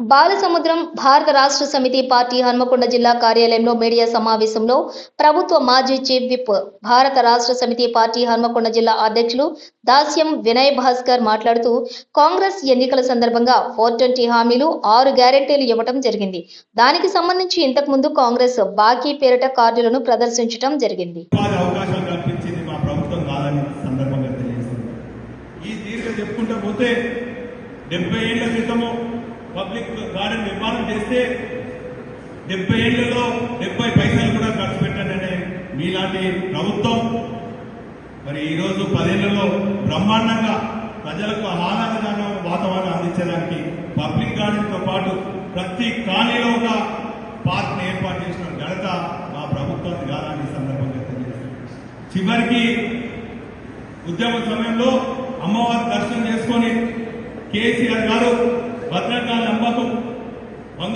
బాలసముద్రం భారత రాష్ట్ర సమితి పార్టీ హన్మకొండ జిల్లా కార్యాలయంలో మీడియా సమావేశంలో ప్రభుత్వ మాజీ చీఫ్ విప్ భారత రాష్ట్ర సమితి పార్టీ హన్మకొండ జిల్లా అధ్యక్షులు దాస్యం వినయ్ భాస్కర్ మాట్లాడుతూ కాంగ్రెస్ ఎన్నికల సందర్భంగా ఫోర్ ట్వంటీ హామీలు ఆరు గ్యారెంటీలు ఇవ్వటం జరిగింది. దానికి సంబంధించి ఇంతకుముందు కాంగ్రెస్ బాకీ పేరిట కార్డులను ప్రదర్శించడం జరిగింది. ఈ పోతే డెబ్బై ఏళ్ళ క్రితము పబ్లిక్ గార్డెన్ నిర్మాణం చేస్తే డెబ్బై ఏళ్ళలో డెబ్బై పైసలు కూడా ఖర్చు పెట్టాననే మీలాంటి ప్రభుత్వం. మరి ఈరోజు పదేళ్ళలో బ్రహ్మాండంగా ప్రజలకు ఆహ్లాదకరమైన వాతావరణం అందించడానికి పబ్లిక్ గార్డెన్తో పాటు ప్రతి కాలనీలో ఒక పార్క్ని ఏర్పాటు చేసిన ఘనత మా ప్రభుత్వం కాదని సందర్భంగా తెలియజేస్తుంది చివరికి ఉద్యమ సమయంలో అమ్మవారి దర్శనం చేసుకొని కేసీఆర్ గారు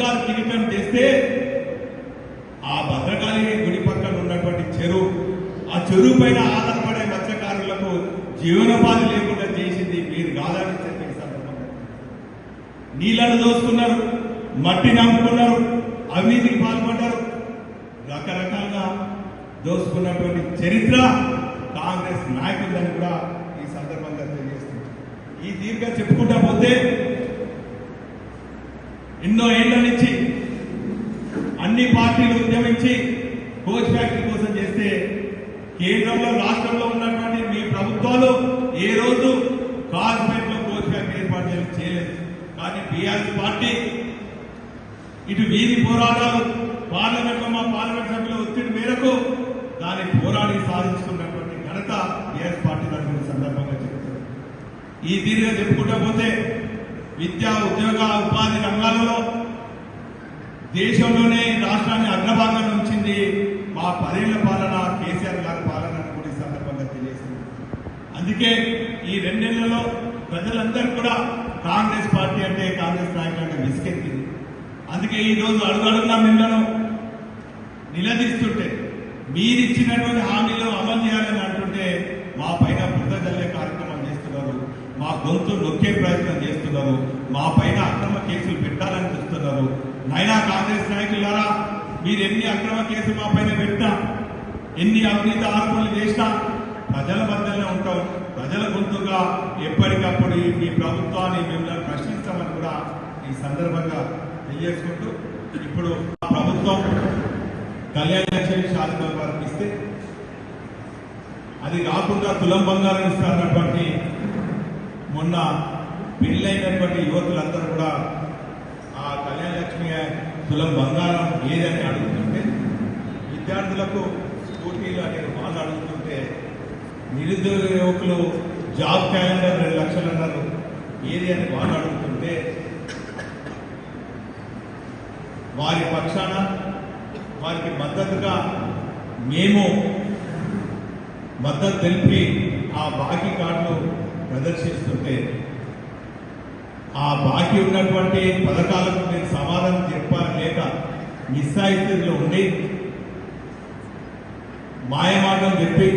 బంగారు కిరీటం చేస్తే ఆ భద్రకాళి గుడి పక్కన ఉన్నటువంటి చెరువు ఆ చెరువు పైన ఆధారపడే మత్స్యకారులకు జీవనోపాధి లేకుండా చేసింది మీరు కాదని చెప్పి సందర్భంగా నీళ్ళను దోస్తున్నారు మట్టి నమ్ముకున్నారు అవినీతికి పాల్పడ్డారు. రకరకాలుగా దోసుకున్నటువంటి చరిత్ర కాంగ్రెస్ నాయకులని కూడా ఈ సందర్భంగా తెలియజేస్తుంది ఈ దీర్ఘ చెప్పుకుంటా పోతే ఎన్నో ఏళ్ళ నుంచి అన్ని పార్టీలు ఉద్యమించి కోచ్ ఫ్యాక్టరీ కోసం చేస్తే కేంద్రంలో రాష్ట్రంలో ఉన్నటువంటి మీ ప్రభుత్వాలు ఏ రోజు కార్పొరేట్ కోచ్ ఫ్యాక్టరీ ఏర్పాటు చేయలేదు కానీ బీఆర్ఎస్ పార్టీ ఇటు వీధి పోరాటాలు పార్లమెంట్లో మా పార్లమెంట్ సభ్యుల ఒత్తిడి మేరకు దాన్ని పోరాడి సాధించుకున్నటువంటి ఘనత బీఆర్ఎస్ పార్టీ తరఫున సందర్భంగా చెప్తున్నారు ఈ తీరుగా చెప్పుకుంటా పోతే విద్యా ఉద్యోగ ఉపాధి రంగాలలో దేశంలోనే రాష్ట్రాన్ని అగ్రభాగం ఉంచింది మా పదేళ్ళ పాలన కేసీఆర్ గారి పాలన కూడా ఈ సందర్భంగా తెలియజేసింది అందుకే ఈ రెండేళ్ళలో ప్రజలందరూ కూడా కాంగ్రెస్ పార్టీ అంటే కాంగ్రెస్ నాయకులు అంటే విసికెత్తింది అందుకే ఈ రోజు మిమ్మల్ని నిలదీస్తుంటే మీరిచ్చినటువంటి హామీలు అమలు చేయాలని అంటుంటే మా పైన బుద్ధ జల్లే కార్యక్రమం చేస్తున్నారు మా గొంతు నొక్కే ప్రయత్నం చేస్తున్నారు. మా పైన అక్రమ కేసులు పెట్టాలని చూస్తున్నారు. నైనా కాంగ్రెస్ నాయకులారా మీరు ఎన్ని అక్రమ కేసులు మా పైన పెట్టినా ఎన్ని అవినీతి ఆరోపణలు చేసినా ప్రజల మధ్యలో ఉంటాం. ప్రజల గొంతుగా ఎప్పటికప్పుడు మీ ప్రభుత్వాన్ని మిమ్మల్ని ప్రశ్నిస్తామని కూడా ఈ సందర్భంగా తెలియజేసుకుంటూ ఇప్పుడు మా ప్రభుత్వం కళ్యాణ లక్ష్మి శారద ఇస్తే అది కాకుండా తులం బంగారం ఇస్తారన్నటువంటి మొన్న పెళ్ళైనటువంటి యువతులందరూ కూడా ఆ కళ్యాణ లక్ష్మి తులం బంగారం ఏదని అడుగుతుంటే విద్యార్థులకు స్కూటీలు అనే వాళ్ళు అడుగుతుంటే నిరుద్యోగ యువకులు జాబ్ క్యాలెండర్ రెండు లక్షలు అన్నారు ఏది అని వాళ్ళు అడుగుతుంటే వారి పక్షాన వారికి మద్దతుగా మేము మద్దతు తెలిపి ఆ బాకీ కార్డులు ప్రదర్శిస్తుంటే ఆ బాకీ ఉన్నటువంటి పథకాలకు నేను సమాధానం చెప్పాలి లేక నిస్సాయితీలో ఉండి మాయమాటం చెప్పి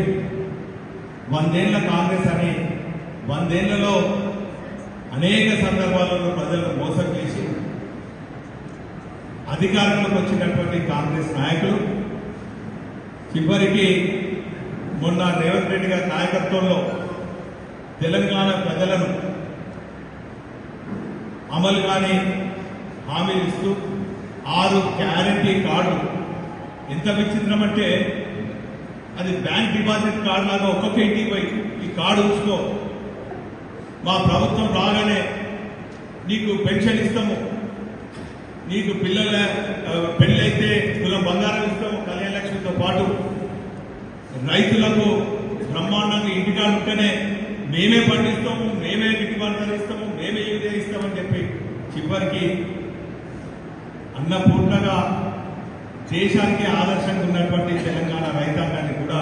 వందేళ్ళ కాంగ్రెస్ అని వందేళ్ళలో అనేక సందర్భాలలో ప్రజలను మోసం చేసి అధికారంలోకి వచ్చినటువంటి కాంగ్రెస్ నాయకులు చివరికి మొన్న రేవంత్ రెడ్డి గారి నాయకత్వంలో తెలంగాణ ప్రజలను అమలు కానీ హామీ ఇస్తూ ఆరు గ్యారంటీ కార్డు. ఎంత విచిత్రమంటే అది బ్యాంక్ డిపాజిట్ కార్డు లాగా ఒక్కొక్క ఇంటికి పోయి ఈ కార్డు ఉంచుకో. మా ప్రభుత్వం రాగానే నీకు పెన్షన్ ఇస్తాము. నీకు పిల్లల పెళ్ళైతే కులం బంగారం ఇస్తాము కళ్యాణ లక్ష్మితో పాటు. రైతులకు బ్రహ్మాండంగా ఇంటికాడ ఉంటేనే మేమే పండిస్తాము మేమే గిట్టుబాటు ఇస్తాము మేమే యూరియా ఇస్తామని చెప్పి చివరికి అన్నపూర్ణగా దేశానికి ఆదర్శంగా ఉన్నటువంటి తెలంగాణ రైతాంగాన్ని కూడా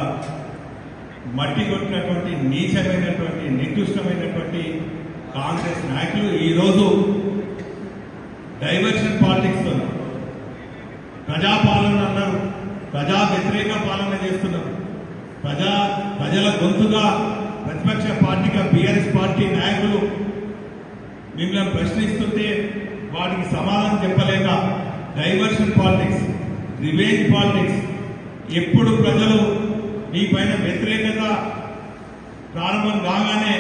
మట్టి కొట్టినటువంటి నీచమైనటువంటి నిర్దిష్టమైనటువంటి కాంగ్రెస్ నాయకులు ఈరోజు డైవర్షన్ పాలిటిక్స్ ప్రజాపాలన అన్నారు. ప్రజా వ్యతిరేక పాలన చేస్తున్నారు. ప్రజా ప్రజల గొంతుగా ప్రతిపక్ష పార్టీగా బీఆర్ఎస్ పార్టీ నాయకులు మిమ్మల్ని ప్రశ్నిస్తుంటే వాటికి సమాధానం చెప్పలేక డైవర్షన్ పాలిటిక్స్ రివేంజ్ పాలిటిక్స్ ఎప్పుడు ప్రజలు మీ పైన వ్యతిరేకత ప్రారంభం కాగానే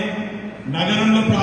నగరంలో ప్రారంభం